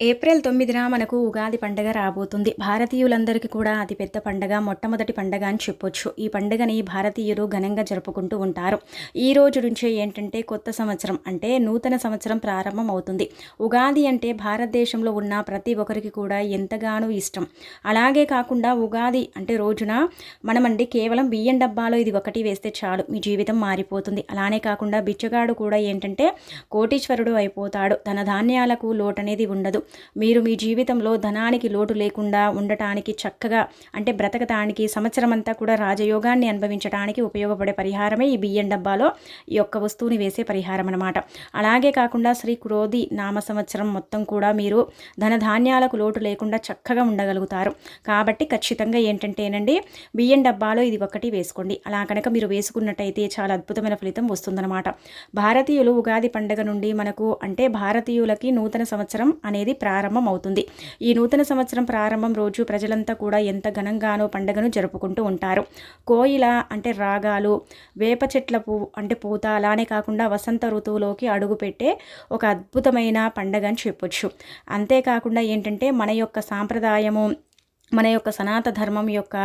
April తొమ్మిదిన మనకు ఉగాది పండగ రాబోతుంది. భారతీయులందరికీ కూడా అతిపెద్ద పండగ మొట్టమొదటి పండగ అని చెప్పొచ్చు. ఈ పండుగని భారతీయులు ఘనంగా జరుపుకుంటూ ఉంటారు. ఈ రోజు నుంచే ఏంటంటే కొత్త సంవత్సరం అంటే నూతన సంవత్సరం ప్రారంభం అవుతుంది. ఉగాది అంటే భారతదేశంలో ఉన్న ప్రతి ఒక్కరికి కూడా ఎంతగానో ఇష్టం. అలాగే కాకుండా ఉగాది అంటే రోజున మనమండి కేవలం బియ్యం డబ్బాలో ఇది ఒకటి వేస్తే చాలు మీ జీవితం మారిపోతుంది. అలానే కాకుండా బిచ్చగాడు కూడా ఏంటంటే కోటీశ్వరుడు అయిపోతాడు. ధన ధాన్యాలకు లోటనేది అనేది ఉండదు. మీరు మీ జీవితంలో ధనానికి లోటు లేకుండా ఉండటానికి చక్కగా అంటే బ్రతకటానికి సంవత్సరం అంతా కూడా రాజయోగాన్ని అనుభవించడానికి ఉపయోగపడే పరిహారమే ఈ బియ్యం డబ్బాలో ఈ యొక్క వస్తువుని వేసే పరిహారం అనమాట అలాగే కాకుండా శ్రీ క్రోధి నామ సంవత్సరం మొత్తం కూడా మీరు ధనధాన్యాలకు లోటు లేకుండా చక్కగా ఉండగలుగుతారు. కాబట్టి ఖచ్చితంగా ఏంటంటేనండి బియ్యం డబ్బాలో ఇది ఒకటి వేసుకోండి. అలా కనుక మీరు వేసుకున్నట్టయితే చాలా అద్భుతమైన ఫలితం వస్తుందన్నమాట. భారతీయులు ఉగాది పండుగ నుండి మనకు అంటే భారతీయులకి నూతన సంవత్సరం అనేది ప్రారంభం అవుతుంది ఈ నూతన సంవత్సరం ప్రారంభం రోజు ప్రజలంతా కూడా ఎంత ఘనంగానో పండుగను జరుపుకుంటూ ఉంటారు. కోయిల అంటే రాగాలు వేప చెట్ల పువ్వు అంటే పూత అలానే కాకుండా వసంత ఋతువులోకి అడుగుపెట్టే ఒక అద్భుతమైన పండగ అని చెప్పొచ్చు. అంతేకాకుండా ఏంటంటే మన యొక్క సాంప్రదాయము మన యొక్క సనాత ధర్మం యొక్క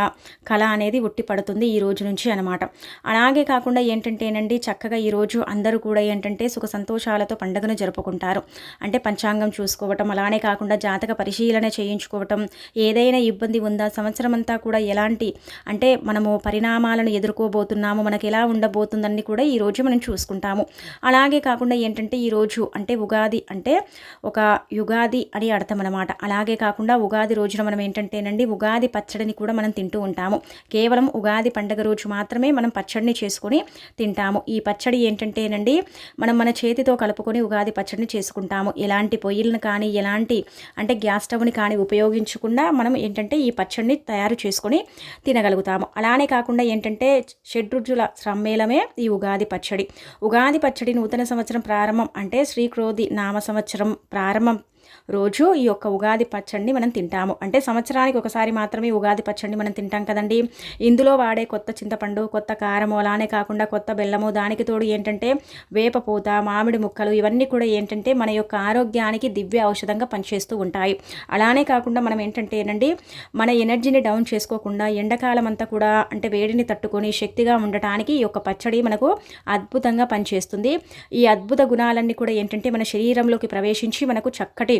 కళ అనేది ఉట్టిపడుతుంది ఈ రోజు నుంచి అనమాట అలాగే కాకుండా ఏంటంటేనండి చక్కగా ఈరోజు అందరూ కూడా ఏంటంటే సుఖ సంతోషాలతో పండుగను జరుపుకుంటారు. అంటే పంచాంగం చూసుకోవటం అలానే కాకుండా జాతక పరిశీలన చేయించుకోవటం ఏదైనా ఇబ్బంది ఉందా సంవత్సరం అంతా కూడా ఎలాంటి అంటే మనము పరిణామాలను ఎదుర్కోబోతున్నాము మనకి ఎలా ఉండబోతుందని కూడా ఈరోజు మనం చూసుకుంటాము. అలాగే కాకుండా ఏంటంటే ఈరోజు అంటే ఉగాది అంటే ఒక యుగాది అని అర్థం అనమాట అలాగే కాకుండా ఉగాది రోజున మనం ఏంటంటేనండి అండి ఉగాది పచ్చడిని కూడా మనం తింటూ ఉంటాము. కేవలం ఉగాది పండగ రోజు మాత్రమే మనం పచ్చడిని చేసుకొని తింటాము. ఈ పచ్చడి ఏంటంటేనండి మనం మన చేతితో కలుపుకొని ఉగాది పచ్చడిని చేసుకుంటాము. ఎలాంటి పొయ్యిలను కానీ ఎలాంటి అంటే గ్యాస్ స్టవ్ని కానీ ఉపయోగించకుండా మనం ఏంటంటే ఈ పచ్చడిని తయారు చేసుకొని తినగలుగుతాము. అలానే కాకుండా ఏంటంటే షడ్రుజుల సమ్మేళమే ఈ ఉగాది పచ్చడి. ఉగాది పచ్చడి నూతన సంవత్సరం ప్రారంభం అంటే శ్రీక్రోధి నామ సంవత్సరం ప్రారంభం రోజు ఈ యొక్క ఉగాది పచ్చడిని మనం తింటాము. అంటే సంవత్సరానికి ఒకసారి మాత్రమే ఉగాది పచ్చడిని మనం తింటాం కదండి. ఇందులో వాడే కొత్త చింతపండు కొత్త కారము అలానే కాకుండా కొత్త బెల్లము దానికి తోడు ఏంటంటే వేప పూత మామిడి ముక్కలు ఇవన్నీ కూడా ఏంటంటే మన యొక్క ఆరోగ్యానికి దివ్య ఔషధంగా పనిచేస్తూ ఉంటాయి. అలానే కాకుండా మనం ఏంటంటే ఏనండి మన ఎనర్జీని డౌన్ చేసుకోకుండా ఎండాకాలం అంతా కూడా అంటే వేడిని తట్టుకొని శక్తిగా ఉండటానికి ఈ యొక్క పచ్చడి మనకు అద్భుతంగా పనిచేస్తుంది. ఈ అద్భుత గుణాలన్నీ కూడా ఏంటంటే మన శరీరంలోకి ప్రవేశించి మనకు చక్కటి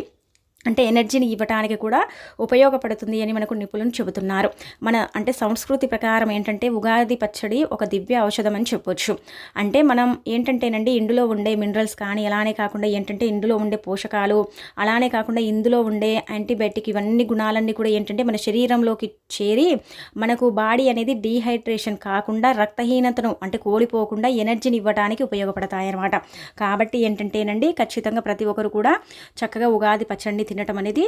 అంటే ఎనర్జీని ఇవ్వటానికి కూడా ఉపయోగపడుతుంది అని మనకు నిపుణులు చెబుతున్నారు. మన అంటే సంస్కృతి ప్రకారం ఏంటంటే ఉగాది పచ్చడి ఒక దివ్య ఔషధం అని చెప్పొచ్చు. అంటే మనం ఏంటంటేనండి ఇందులో ఉండే మినరల్స్ కానీ అలానే కాకుండా ఏంటంటే ఇందులో ఉండే పోషకాలు అలానే కాకుండా ఇందులో ఉండే యాంటీబయాటిక్ ఇవన్నీ గుణాలన్నీ కూడా ఏంటంటే మన శరీరంలోకి చేరి మనకు బాడీ అనేది డీహైడ్రేషన్ కాకుండా రక్తహీనతను అంటే కోల్పోకుండా ఎనర్జీని ఇవ్వడానికి ఉపయోగపడతాయి అన్నమాట కాబట్టి ఏంటంటేనండి ఖచ్చితంగా ప్రతి ఒక్కరు కూడా చక్కగా ఉగాది పచ్చడిని తినటం అనేది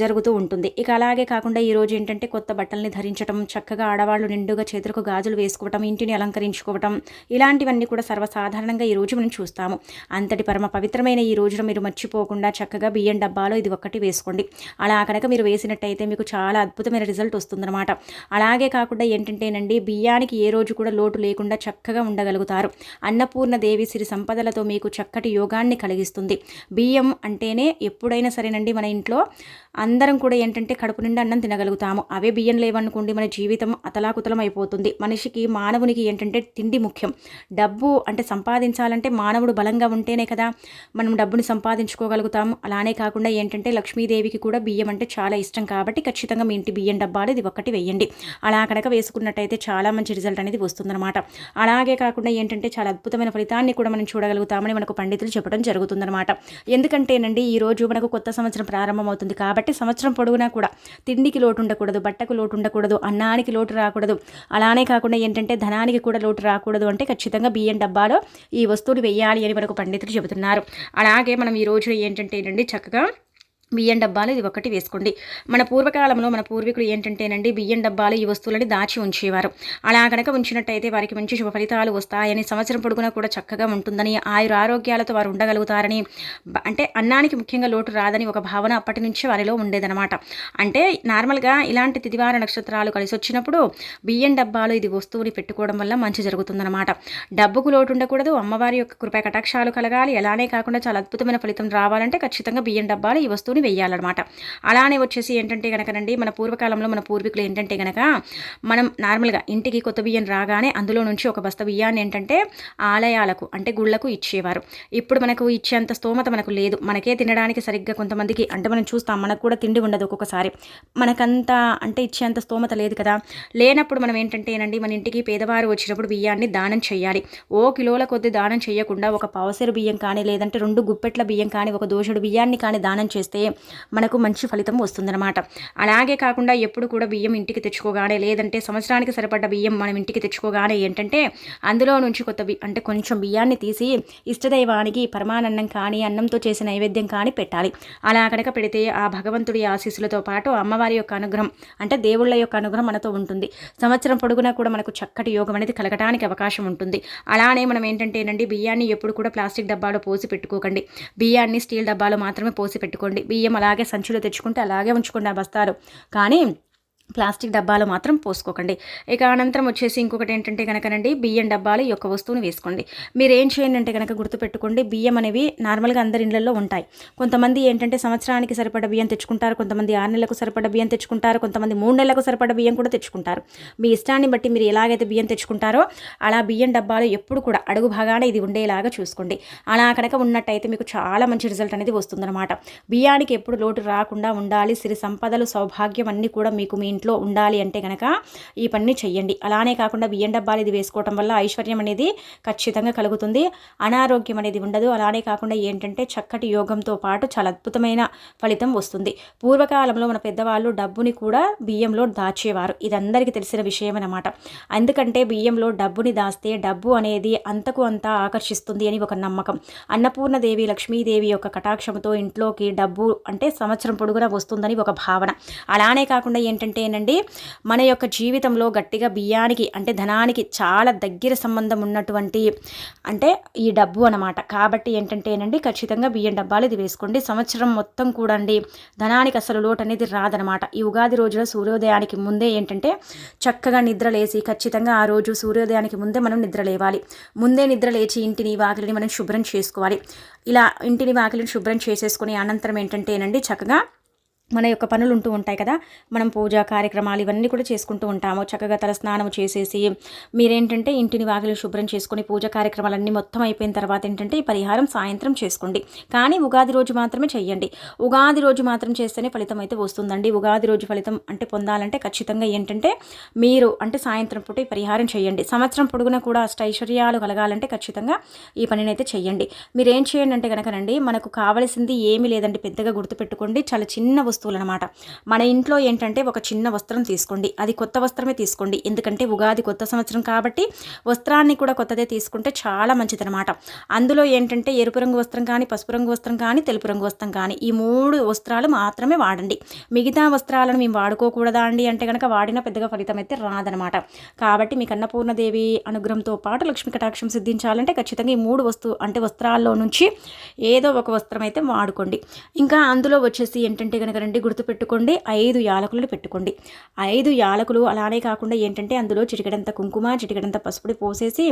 జరుగుతూ ఉంటుంది. ఇక అలాగే కాకుండా ఈరోజు ఏంటంటే కొత్త బట్టల్ని ధరించడం చక్కగా ఆడవాళ్ళు నిండుగా చేతులకు గాజులు వేసుకోవటం ఇంటిని అలంకరించుకోవటం ఇలాంటివన్నీ కూడా సర్వసాధారణంగా ఈ రోజు మనం చూస్తాము. అంతటి పరమ పవిత్రమైన ఈ రోజున మీరు మర్చిపోకుండా చక్కగా బియ్యం డబ్బాలో ఇది ఒక్కటి వేసుకోండి. అలా కనుక మీరు వేసినట్టయితే మీకు చాలా అద్భుతమైన రిజల్ట్ వస్తుందన్నమాట. అలాగే కాకుండా ఏంటంటేనండి బియ్యానికి ఏ రోజు కూడా లోటు లేకుండా చక్కగా ఉండగలుగుతారు. అన్నపూర్ణ దేవి సిరి సంపదలతో మీకు చక్కటి యోగాన్ని కలిగిస్తుంది. బియ్యం అంటేనే ఎప్పుడైనా సరేనండి అండి మన ఇంట్లో. అందరం కూడా ఏంటంటే కడుపు నిండా అన్నం తినగలుగుతాము. అవే బియ్యం లేవనుకోండి మన జీవితం అతలాకుతలం అయిపోతుంది మనిషికి మానవునికి ఏంటంటే తిండి ముఖ్యం. డబ్బు అంటే సంపాదించాలంటే మానవుడు బలంగా ఉంటేనే కదా మనం డబ్బుని సంపాదించుకోగలుగుతాము. అలానే కాకుండా ఏంటంటే లక్ష్మీదేవికి కూడా బియ్యం అంటే చాలా ఇష్టం కాబట్టి ఖచ్చితంగా మీ ఇంటి బియ్యం డబ్బాలు ఇది ఒక్కటి వేయండి. అలా కనుక వేసుకున్నట్టయితే చాలా మంచి రిజల్ట్ అనేది వస్తుందన్నమాట. అలాగే కాకుండా ఏంటంటే చాలా అద్భుతమైన ఫలితాన్ని కూడా మనం చూడగలుగుతామని మనకు పండితులు చెప్పడం జరుగుతుందన్నమాట. ఎందుకంటేనండి ఈరోజు మనకు కొత్త సంవత్సరం సంవత్సరం ప్రారంభమవుతుంది కాబట్టి సంవత్సరం పొడవునా కూడా తిండికి లోటు ఉండకూడదు బట్టకు లోటు ఉండకూడదు అన్నానికి లోటు రాకూడదు. అలానే కాకుండా ఏంటంటే ధనానికి కూడా లోటు రాకూడదు అంటే ఖచ్చితంగా బియ్యం డబ్బాలో ఈ వస్తువులు వెయ్యాలి అని మనకు పండితులు చెబుతున్నారు. అలాగే మనం ఈ రోజు ఏంటంటే ఏంటండి చక్కగా బియ్యం డబ్బాలు ఇది ఒకటి వేసుకోండి. మన పూర్వకాలంలో మన పూర్వీకులు ఏంటంటేనండి బియ్యం డబ్బాలు ఈ వస్తువులని దాచి ఉంచేవారు. అలా కనుక ఉంచినట్టయితే వారికి మంచి శుభ ఫలితాలు వస్తాయని సంవత్సరం పొడుగున కూడా చక్కగా ఉంటుందని ఆయుర ఆరోగ్యాలతో వారు ఉండగలుగుతారని అంటే అన్నానికి ముఖ్యంగా లోటు రాదని ఒక భావన అప్పటి నుంచి వారిలో ఉండేదనమాట అంటే నార్మల్గా ఇలాంటి తిదివార నక్షత్రాలు కలిసి వచ్చినప్పుడు బియ్యం డబ్బాలు ఇది వస్తువుని పెట్టుకోవడం వల్ల మంచి జరుగుతుందన్నమాట. డబ్బుకు లోటు ఉండకూడదు అమ్మవారి యొక్క కృపా కటాక్షాలు కలగాలి. అలానే కాకుండా చాలా అద్భుతమైన ఫలితం రావాలంటే ఖచ్చితంగా బియ్యం డబ్బాలు ఈ వస్తువుని తీసుకొని వెయ్యాలన్నమాట. అలానే వచ్చేసి ఏంటంటే కనుకనండి మన పూర్వకాలంలో మన పూర్వీకులు ఏంటంటే కనుక మనం నార్మల్గా ఇంటికి కొత్త బియ్యం రాగానే అందులో నుంచి ఒక బస్త బియ్యాన్ని ఏంటంటే ఆలయాలకు అంటే గుళ్ళకు ఇచ్చేవారు. ఇప్పుడు మనకు ఇచ్చేంత స్తోమత మనకు లేదు. మనకే తినడానికి సరిగ్గా కొంతమందికి అంటే మనం చూస్తాం మనకు కూడా తిండి ఉండదు ఒక్కొక్కసారి. మనకంత అంటే ఇచ్చేంత స్తోమత లేదు కదా. లేనప్పుడు మనం ఏంటంటే ఏనండి మన ఇంటికి పేదవారు వచ్చినప్పుడు బియ్యాన్ని దానం చేయాలి ఓ కిలోల కొద్ది దానం చేయకుండా ఒక పావసెరు బియ్యం కానీ లేదంటే రెండు గుప్పెట్ల బియ్యం కానీ ఒక దోషుడు బియ్యాన్ని కానీ దానం చేస్తే మనకు మంచి ఫలితం వస్తుందన్నమాట. అలాగే కాకుండా ఎప్పుడు కూడా బియ్యం ఇంటికి తెచ్చుకోగానే లేదంటే సంవత్సరానికి సరిపడ్డ బియ్యం మనం ఇంటికి తెచ్చుకోగానే ఏంటంటే అందులో నుంచి కొత్త బి అంటే కొంచెం బియ్యాన్ని తీసి ఇష్టదైవానికి పరమానందం కానీ అన్నంతో చేసిన నైవేద్యం కానీ పెట్టాలి. అలా కనుక పెడితే ఆ భగవంతుడి ఆశీస్సులతో పాటు అమ్మవారి యొక్క అనుగ్రహం అంటే దేవుళ్ళ యొక్క అనుగ్రహం మనతో ఉంటుంది. సంవత్సరం పొడుగునా కూడా మనకు చక్కటి యోగం అనేది కలగటానికి అవకాశం ఉంటుంది. అలానే మనం ఏంటంటే ఏంటంటే బియ్యాన్ని ఎప్పుడు కూడా ప్లాస్టిక్ డబ్బాలో పోసి పెట్టుకోకండి. బియ్యాన్ని స్టీల్ డబ్బాలో మాత్రమే పోసి పెట్టుకోండి. బియ్యం అలాగే సంచిలో తెచ్చుకుంటే అలాగే ఉంచుకుంటా బస్తాలు. కానీ ప్లాస్టిక్ డబ్బాలు మాత్రం పోసుకోకండి. ఇక అనంతరం వచ్చేసి ఇంకొకటి ఏంటంటే కనుకనండి బియ్యం డబ్బాలు ఈ యొక్క వస్తువుని వేసుకోండి. మీరు ఏం చేయండి అంటే కనుక గుర్తుపెట్టుకోండి బియ్యం అనేవి నార్మల్గా అందరి ఇళ్ళలో ఉంటాయి. కొంతమంది ఏంటంటే సంవత్సరానికి సరిపడ బియ్యం తెచ్చుకుంటారు కొంతమంది ఆరు నెలలకు సరిపడ బియ్యం తెచ్చుకుంటారు కొంతమంది మూడు నెలలకు సరిపడ బియ్యం కూడా తెచ్చుకుంటారు. మీ ఇష్టాన్ని బట్టి మీరు ఎలాగైతే బియ్యం తెచ్చుకుంటారో అలా బియ్యం డబ్బాలు ఎప్పుడు కూడా అడుగు భాగాన ఇది ఉండేలాగా చూసుకోండి. అలా కనుక ఉన్నట్టయితే మీకు చాలా మంచి రిజల్ట్ అనేది వస్తుందన్నమాట. బియ్యానికి ఎప్పుడు లోటు రాకుండా ఉండాలి. సిరి సంపదలు సౌభాగ్యం అన్నీ కూడా మీకు మీ ఇంట్లో ఉండాలి అంటే కనుక ఈ పనిని చెయ్యండి. అలానే కాకుండా బియ్యం డబ్బాలు ఇది వేసుకోవటం వల్ల ఐశ్వర్యం అనేది ఖచ్చితంగా కలుగుతుంది. అనారోగ్యం అనేది ఉండదు. అలానే కాకుండా ఏంటంటే చక్కటి యోగంతో పాటు చాలా అద్భుతమైన ఫలితం వస్తుంది. పూర్వకాలంలో మన పెద్దవాళ్ళు డబ్బుని కూడా బియ్యంలో దాచేవారు. ఇది అందరికీ తెలిసిన విషయం అనమాట ఎందుకంటే బియ్యంలో డబ్బుని దాస్తే డబ్బు అనేది అంతకు అంతా ఆకర్షిస్తుంది అని ఒక నమ్మకం. అన్నపూర్ణదేవి లక్ష్మీదేవి యొక్క కటాక్షంతో ఇంట్లోకి డబ్బు అంటే సంవత్సరం పొడుగున వస్తుందని ఒక భావన. అలానే కాకుండా ఏంటంటే ఏంటంటేనండి మన యొక్క జీవితంలో గట్టిగా బియ్యానికి అంటే ధనానికి చాలా దగ్గర సంబంధం ఉన్నటువంటి అంటే ఈ డబ్బు అనమాట కాబట్టి ఏంటంటేనండి ఖచ్చితంగా బియ్యం డబ్బాలు ఇది వేసుకోండి. సంవత్సరం మొత్తం కూడా అండి ధనానికి అసలు లోటు అనేది రాదనమాట ఈ ఉగాది రోజున సూర్యోదయానికి ముందే ఏంటంటే చక్కగా నిద్ర లేచి ఖచ్చితంగా ఆ రోజు సూర్యోదయానికి ముందే మనం నిద్ర లేవాలి ముందే నిద్ర లేచి ఇంటిని వాకిలిని మనం శుభ్రం చేసుకోవాలి. ఇలా ఇంటిని వాకిలిని శుభ్రం చేసేసుకుని అనంతరం ఏంటంటేనండి చక్కగా మన యొక్క పనులు ఉంటూ ఉంటాయి కదా. మనం పూజా కార్యక్రమాలు ఇవన్నీ కూడా చేసుకుంటూ ఉంటాము. చక్కగా తల స్నానం చేసేసి మీరేంటంటే ఇంటిని వాగులు శుభ్రం చేసుకుని పూజ కార్యక్రమాలన్నీ మొత్తం అయిపోయిన తర్వాత ఏంటంటే ఈ పరిహారం సాయంత్రం చేసుకోండి. కానీ ఉగాది రోజు మాత్రమే చేయండి. ఉగాది రోజు మాత్రం చేస్తేనే ఫలితం అయితే వస్తుందండి. ఉగాది రోజు ఫలితం అంటే పొందాలంటే ఖచ్చితంగా ఏంటంటే మీరు అంటే సాయంత్రం పూట ఈ పరిహారం చేయండి. సంవత్సరం పొడుగున కూడా అష్టైశ్వర్యాలు కలగాలంటే ఖచ్చితంగా ఈ పనిని అయితే చేయండి. మీరేం చేయండి అంటే కనుకనండి మనకు కావలసింది ఏమీ లేదండి పెద్దగా గుర్తుపెట్టుకోండి. చాలా చిన్న వస్తువు వస్తువులు అనమాట మన ఇంట్లో ఏంటంటే ఒక చిన్న వస్త్రం తీసుకోండి. అది కొత్త వస్త్రమే తీసుకోండి. ఎందుకంటే ఉగాది కొత్త సంవత్సరం కాబట్టి వస్త్రాన్ని కూడా కొత్తదే తీసుకుంటే చాలా మంచిదనమాట. అందులో ఏంటంటే ఎరుపు రంగు వస్త్రం కానీ పసుపు రంగు వస్త్రం కానీ తెలుపు రంగు వస్త్రం కానీ ఈ మూడు వస్త్రాలు మాత్రమే వాడండి. మిగతా వస్త్రాలను మేము వాడుకోకూడదా అండి అంటే కనుక వాడిన పెద్దగా ఫలితం అయితే రాదనమాట. కాబట్టి మీకు అన్నపూర్ణదేవి అనుగ్రహంతో పాటు లక్ష్మీ కటాక్షం సిద్ధించాలంటే ఖచ్చితంగా ఈ మూడు వస్తువు అంటే వస్త్రాల్లో నుంచి ఏదో ఒక వస్త్రం అయితే వాడుకోండి. ఇంకా అందులో వచ్చేసి ఏంటంటే కనుక రండి గుర్తుపెట్టుకోండి. ఐదు యాలకులను పెట్టుకోండి. ఐదు యాలకులు అలానే కాకుండా ఏంటంటే అందులో చిటికడంత కుంకుమ చిటికడంత పసుపుడి పోసేసి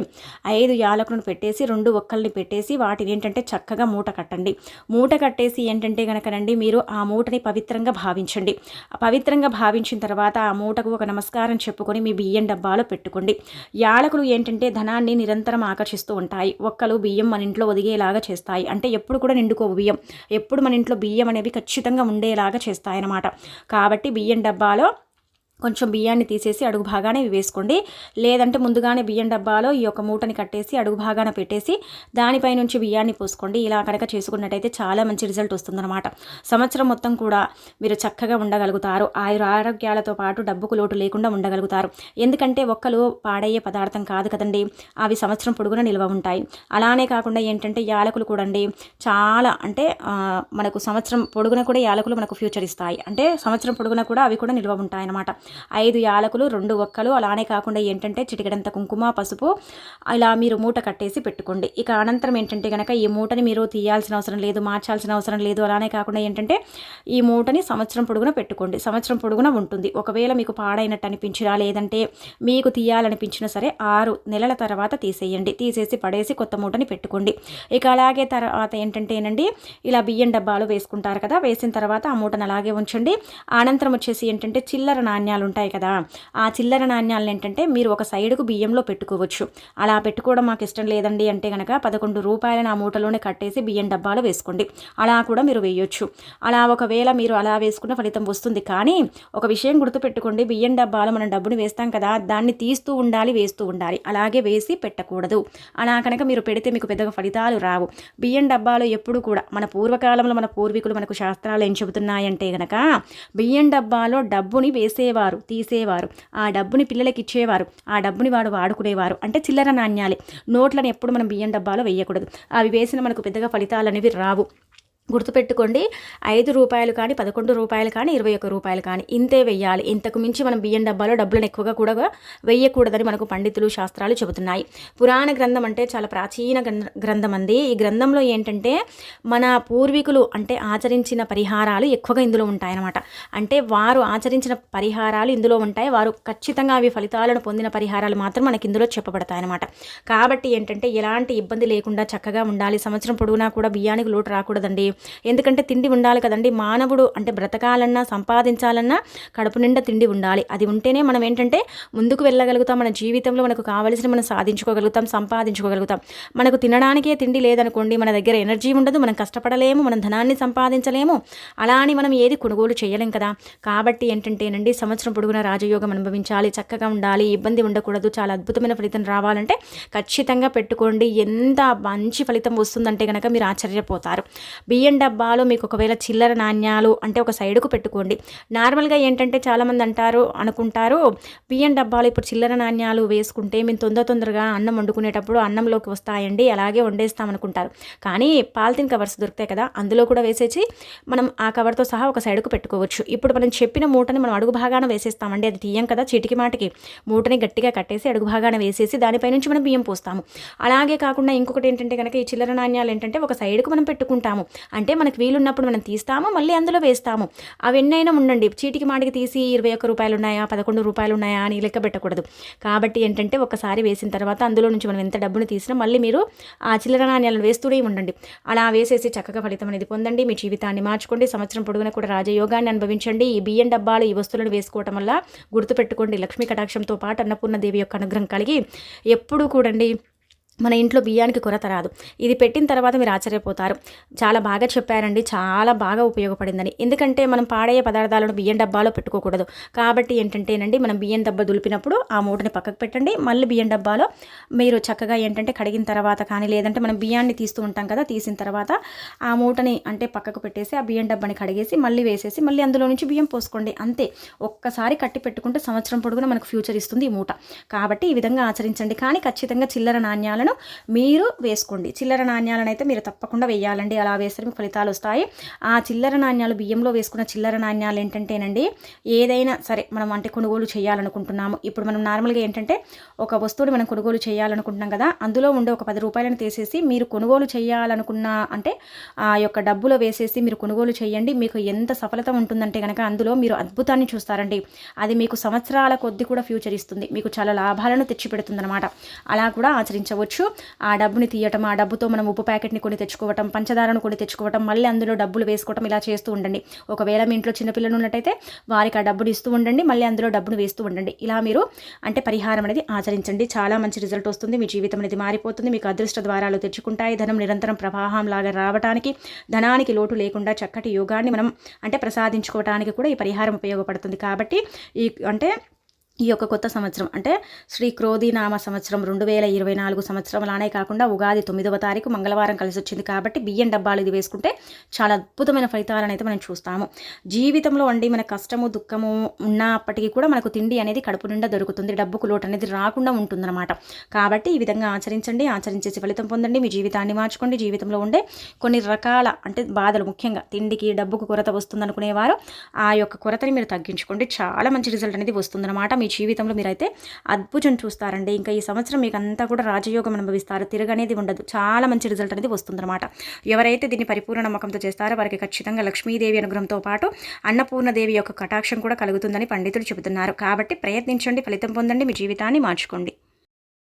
ఐదు యాలకులను పెట్టేసి రెండు ఒక్కల్ని పెట్టేసి వాటిని ఏంటంటే చక్కగా మూట కట్టండి. మూట కట్టేసి ఏంటంటే కనుకనండి మీరు ఆ మూటని పవిత్రంగా భావించండి. పవిత్రంగా భావించిన తర్వాత ఆ మూటకు ఒక నమస్కారం చెప్పుకొని మీ బియ్యం డబ్బాలో పెట్టుకోండి. యాలకులు ఏంటంటే ధనాన్ని నిరంతరం ఆకర్షిస్తూ ఉంటాయి. ఒక్కలు బియ్యం మన ఇంట్లో ఒదిగేలాగా చేస్తాయి. అంటే ఎప్పుడు కూడా నిండుకో బియ్యం. ఎప్పుడు మన ఇంట్లో బియ్యం అనేవి ఖచ్చితంగా ఉండేలాగా చేస్తాయన్నమాట. కాబట్టి బియ్యం డబ్బాలో కొంచెం బియ్యాన్ని తీసేసి అడుగు భాగానే వేసుకోండి. లేదంటే ముందుగానే బియ్యం డబ్బాలో ఈ యొక్క మూటని కట్టేసి అడుగు భాగాన పెట్టేసి దానిపై నుంచి బియ్యాన్ని పోసుకోండి. ఇలా కనుక చేసుకున్నట్టయితే చాలా మంచి రిజల్ట్ వస్తుందన్నమాట. సంవత్సరం మొత్తం కూడా మీరు చక్కగా ఉండగలుగుతారు. ఆయుర ఆరోగ్యాలతో పాటు డబ్బుకు లోటు లేకుండా ఉండగలుగుతారు. ఎందుకంటే ఒక్కలు పాడయ్యే పదార్థం కాదు కదండి. అవి సంవత్సరం పొడుగున నిల్వ ఉంటాయి. అలానే కాకుండా ఏంటంటే యాలకులు కూడా అండి చాలా అంటే మనకు సంవత్సరం పొడుగున కూడా యాలకులు మనకు ఫ్యూచర్ ఇస్తాయి. అంటే సంవత్సరం పొడుగున కూడా అవి కూడా నిల్వ ఉంటాయి అన్నమాట ఐదు యాలకులు రెండు ఒక్కలు. అలానే కాకుండా ఏంటంటే చిటికడంత కుంకుమ పసుపు ఇలా మీరు మూట కట్టేసి పెట్టుకోండి. ఇక అనంతరం ఏంటంటే కనుక ఈ మూటని మీరు తీయాల్సిన అవసరం లేదు మార్చాల్సిన అవసరం లేదు. అలానే కాకుండా ఏంటంటే ఈ మూటని సంవత్సరం పొడుగున పెట్టుకోండి. సంవత్సరం పొడుగున ఉంటుంది. ఒకవేళ మీకు పాడైనట్టు అనిపించినా లేదంటే మీకు తీయాలనిపించినా సరే ఆరు నెలల తర్వాత తీసేయండి. తీసేసి పడేసి కొత్త మూటని పెట్టుకోండి. ఇక అలాగే తర్వాత ఏంటంటేనండి ఇలా బియ్యం డబ్బాలు వేసుకుంటారు కదా వేసిన తర్వాత ఆ మూటను అలాగే ఉంచండి. అనంతరం వచ్చేసి ఏంటంటే చిల్లర నాణ్యాలు ఉంటాయి కదా. ఆ చిల్లర నాణ్యాలను ఏంటంటే మీరు ఒక సైడుకు బియ్యంలో పెట్టుకోవచ్చు. అలా పెట్టుకోవడం మాకు ఇష్టం లేదండి అంటే కనుక పదకొండు రూపాయలను ఆ మూటలోనే కట్టేసి బియ్యం డబ్బాలు వేసుకోండి. అలా కూడా మీరు వేయొచ్చు. అలా ఒకవేళ మీరు అలా వేసుకున్న ఫలితం వస్తుంది కానీ ఒక విషయం గుర్తుపెట్టుకోండి. బియ్యం డబ్బాలో మనం డబ్బుని వేస్తాం కదా దాన్ని తీస్తూ ఉండాలి వేస్తూ ఉండాలి. అలాగే వేసి పెట్టకూడదు. అలా కనుక మీరు పెడితే మీకు పెద్దగా ఫలితాలు రావు. బియ్యం డబ్బాలు ఎప్పుడు కూడా మన పూర్వకాలంలో మన పూర్వీకులు మనకు శాస్త్రాలు ఏం చెబుతున్నాయంటే కనుక బియ్యం డబ్బాలో డబ్బుని వేసేవారు తీసేవారు. ఆ డబ్బుని పిల్లలకి ఇచ్చేవారు. ఆ డబ్బుని వాడు వాడుకునేవారు. అంటే చిల్లర నాణ్యాలే. నోట్లను ఎప్పుడు మనం బియ్యం డబ్బాలో వేయకూడదు. అవి వేసిన మనకు పెద్దగా ఫలితాలు అనేవి రావు. గుర్తుపెట్టుకోండి ఐదు రూపాయలు కానీ పదకొండు రూపాయలు కానీ ఇరవై ఒక్క రూపాయలు కానీ ఇంతే వెయ్యాలి. ఇంతకు మించి మనం బియ్యం డబ్బాలో డబ్బులను ఎక్కువగా కూడా వెయ్యకూడదని మనకు పండితులు శాస్త్రాలు చెబుతున్నాయి. పురాణ గ్రంథం అంటే చాలా ప్రాచీన గ్రంథం అంది ఈ గ్రంథంలో ఏంటంటే మన పూర్వీకులు అంటే ఆచరించిన పరిహారాలు ఎక్కువగా ఇందులో ఉంటాయన్నమాట. అంటే వారు ఆచరించిన పరిహారాలు ఇందులో ఉంటాయి. వారు ఖచ్చితంగా అవి ఫలితాలను పొందిన పరిహారాలు మాత్రం మనకి ఇందులో చెప్పబడతాయి అనమాట కాబట్టి ఏంటంటే ఎలాంటి ఇబ్బంది లేకుండా చక్కగా ఉండాలి. సంవత్సరం పొడవునా కూడా బియ్యానికి లోటు రాకూడదండి. ఎందుకంటే తిండి ఉండాలి కదండి. మానవుడు అంటే బ్రతకాలన్నా సంపాదించాలన్నా కడుపు నిండా తిండి ఉండాలి. అది ఉంటేనే మనం ఏంటంటే ముందుకు వెళ్ళగలుగుతాం మన జీవితంలో మనకు కావలసిన మనం సాధించుకోగలుగుతాం సంపాదించుకోగలుగుతాం. మనకు తినడానికే తిండి లేదనుకోండి మన దగ్గర ఎనర్జీ ఉండదు మనం కష్టపడలేము మనం ధనాన్ని సంపాదించలేము. అలా అని మనం ఏది కొనుగోలు చేయలేం కదా. కాబట్టి ఏంటంటేనండి సంవత్సరం పొడుగున రాజయోగం అనుభవించాలి చక్కగా ఉండాలి ఇబ్బంది ఉండకూడదు చాలా అద్భుతమైన ఫలితం రావాలంటే ఖచ్చితంగా పెట్టుకోండి. ఎంత మంచి ఫలితం వస్తుందంటే కనుక మీరు ఆశ్చర్యపోతారు. బియ్యం బియ్యం డబ్బాలో మీకు ఒకవేళ చిల్లర నాణ్యాలు అంటే ఒక సైడుకు పెట్టుకోండి. నార్మల్గా ఏంటంటే చాలామంది అంటారు అనుకుంటారు బియ్యం డబ్బాలు ఇప్పుడు చిల్లర నాణ్యాలు వేసుకుంటే మేము తొందర తొందరగా అన్నం వండుకునేటప్పుడు అన్నంలోకి వస్తాయండి అలాగే వండేస్తాం అనుకుంటారు. కానీ పాలిథిన్ కవర్స్ దొరుకుతాయి కదా అందులో కూడా వేసేసి మనం ఆ కవర్తో సహా ఒక సైడుకు పెట్టుకోవచ్చు. ఇప్పుడు మనం చెప్పిన మూటని మనం అడుగు భాగాన వేసేస్తామండి అది తీయం కదా చిటికి మాటికి. మూటని గట్టిగా కట్టేసి అడుగు భాగాన వేసేసి దానిపై నుంచి మనం బియ్యం పోస్తాము. అలాగే కాకుండా ఇంకొకటి ఏంటంటే కనుక ఈ చిల్లర నాణ్యాలు ఏంటంటే ఒక సైడ్కు మనం పెట్టుకుంటాము. అంటే మనకు వీలున్నప్పుడు మనం తీస్తాము మళ్ళీ అందులో వేస్తాము. అవి ఎన్నైనా ఉండండి. చీటికి మాటికి తీసి ఇరవై ఒక్క రూపాయలు ఉన్నాయా పదకొండు రూపాయలు ఉన్నాయా అని లెక్క పెట్టకూడదు. కాబట్టి ఏంటంటే ఒకసారి వేసిన తర్వాత అందులో నుంచి మనం ఎంత డబ్బును తీసినా మళ్ళీ మీరు ఆ చిల్లర నాణ్యాలను వేస్తూనే ఉండండి. అలా వేసేసి చక్కగా ఫలితం అనేది పొందండి. మీ జీవితాన్ని మార్చుకోండి. సంవత్సరం పొడుగున కూడా రాజయోగాన్ని అనుభవించండి. ఈ బియ్యం డబ్బాలు ఈ వస్తువులను వేసుకోవటం వల్ల గుర్తుపెట్టుకోండి. లక్ష్మీ కటాక్షంతో పాటు అన్నపూర్ణ దేవి యొక్క అనుగ్రహం కలిగి ఎప్పుడూ కూడండి మన ఇంట్లో బియ్యానికి కొరత రాదు. ఇది పెట్టిన తర్వాత మీరు ఆశ్చర్యపోతారు. చాలా బాగా చెప్పారండి. చాలా బాగా ఉపయోగపడిందని. ఎందుకంటే మనం పాడయ్యే పదార్థాలను బియ్యం డబ్బాలో పెట్టుకోకూడదు. కాబట్టి ఏంటంటేనండి మనం బియ్యం డబ్బా దులిపినప్పుడు ఆ మూటని పక్కకు పెట్టండి. మళ్ళీ బియ్యం డబ్బాలో మీరు చక్కగా ఏంటంటే కడిగిన తర్వాత కానీ లేదంటే మనం బియ్యాన్ని తీస్తూ ఉంటాం కదా తీసిన తర్వాత ఆ మూటని అంటే పక్కకు పెట్టేసి ఆ బియ్యం డబ్బాని కడిగేసి మళ్ళీ వేసేసి మళ్ళీ అందులో నుంచి బియ్యం పోసుకోండి. అంతే. ఒక్కసారి కట్టి పెట్టుకుంటే సంవత్సరం పొడుగున మనకు ఫ్యూచర్ ఇస్తుంది ఈ మూట. కాబట్టి ఈ విధంగా ఆచరించండి. కానీ ఖచ్చితంగా చిల్లర నాణ్యాలను నాణ్యాలను మీరు వేసుకోండి. చిల్లర నాణ్యాలను అయితే మీరు తప్పకుండా వేయాలండి. అలా వేస్తే మీకు ఫలితాలు వస్తాయి. ఆ చిల్లర నాణ్యాలు బియ్యంలో వేసుకున్న చిల్లర నాణ్యాలు ఏంటంటేనండి ఏదైనా సరే మనం అంటే కొనుగోలు చేయాలనుకుంటున్నాము. ఇప్పుడు మనం నార్మల్గా ఏంటంటే ఒక వస్తువుని మనం కొనుగోలు చేయాలనుకుంటున్నాం కదా అందులో ఉండే ఒక పది రూపాయలను తీసేసి మీరు కొనుగోలు చేయాలనుకున్న అంటే ఆ యొక్క డబ్బులో వేసేసి మీరు కొనుగోలు చేయండి. మీకు ఎంత సఫలత ఉంటుందంటే కనుక అందులో మీరు అద్భుతాన్ని చూస్తారండి. అది మీకు సంవత్సరాల కొద్ది కూడా ఫ్యూచర్ ఇస్తుంది. మీకు చాలా లాభాలను తెచ్చిపెడుతుంది అనమాట అలా కూడా ఆచరించవచ్చు. ఆ డబ్బుని తీయటం ఆ డబ్బుతో మనం ఉప్పు ప్యాకెట్ని కొని తెచ్చుకోవటం పంచదారను కొని తెచ్చుకోవటం మళ్ళీ అందులో డబ్బులు వేసుకోవటం ఇలా చేస్తూ ఉండండి. ఒకవేళ మీ ఇంట్లో చిన్నపిల్లలు ఉన్నట్టయితే వారికి ఆ డబ్బుని ఇస్తూ ఉండండి మళ్ళీ అందులో డబ్బును వేస్తూ ఉండండి. ఇలా మీరు అంటే పరిహారం అనేది ఆచరించండి. చాలా మంచి రిజల్ట్ వస్తుంది. మీ జీవితం అనేది మారిపోతుంది. మీకు అదృష్ట ద్వారాలు తెచ్చుకుంటాయి. ధనం నిరంతరం ప్రవాహం లాగా రావడానికి ధనానికి లోటు లేకుండా చక్కటి యోగాన్ని మనం అంటే ప్రసాదించుకోవడానికి కూడా ఈ పరిహారం ఉపయోగపడుతుంది. కాబట్టి ఈ అంటే ఈ యొక్క కొత్త సంవత్సరం. అంటే శ్రీ క్రోధీనామ సంవత్సరం రెండు వేల ఇరవై నాలుగు సంవత్సరం అలానే కాకుండా ఉగాది తొమ్మిదవ తారీఖు మంగళవారం కలిసి వచ్చింది కాబట్టి బియ్యం డబ్బాలు ఇది వేసుకుంటే చాలా అద్భుతమైన ఫలితాలను అయితే మనం చూస్తాము. జీవితంలో అండి మన కష్టము దుఃఖము ఉన్నప్పటికీ కూడా మనకు తిండి అనేది కడుపు నిండా దొరుకుతుంది. డబ్బుకు లోటు అనేది రాకుండా ఉంటుందన్నమాట. కాబట్టి ఈ విధంగా ఆచరించండి ఆచరించేసి ఫలితం పొందండి. మీ జీవితాన్ని మార్చుకోండి. జీవితంలో ఉండే కొన్ని రకాల అంటే బాధలు ముఖ్యంగా తిండికి డబ్బుకు కొరత వస్తుందనుకునేవారు ఆ యొక్క కొరతని మీరు తగ్గించుకోండి. చాలా మంచి రిజల్ట్ అనేది వస్తుందన్నమాట. మీ జీవితంలో మీరైతే అద్భుతం చూస్తారండి. ఇంకా ఈ సంవత్సరం మీకు అంతా కూడా రాజయోగం అనుభవిస్తారు. తిరగనేది ఉండదు. చాలా మంచి రిజల్ట్ అనేది వస్తుందన్నమాట. ఎవరైతే దీన్ని పరిపూర్ణ నమ్మకంతో చేస్తారో వారికి ఖచ్చితంగా లక్ష్మీదేవి అనుగ్రహంతో పాటు అన్నపూర్ణదేవి యొక్క కటాక్షం కూడా కలుగుతుందని పండితులు చెబుతున్నారు. కాబట్టి ప్రయత్నించండి ఫలితం పొందండి మీ జీవితాన్ని మార్చుకోండి.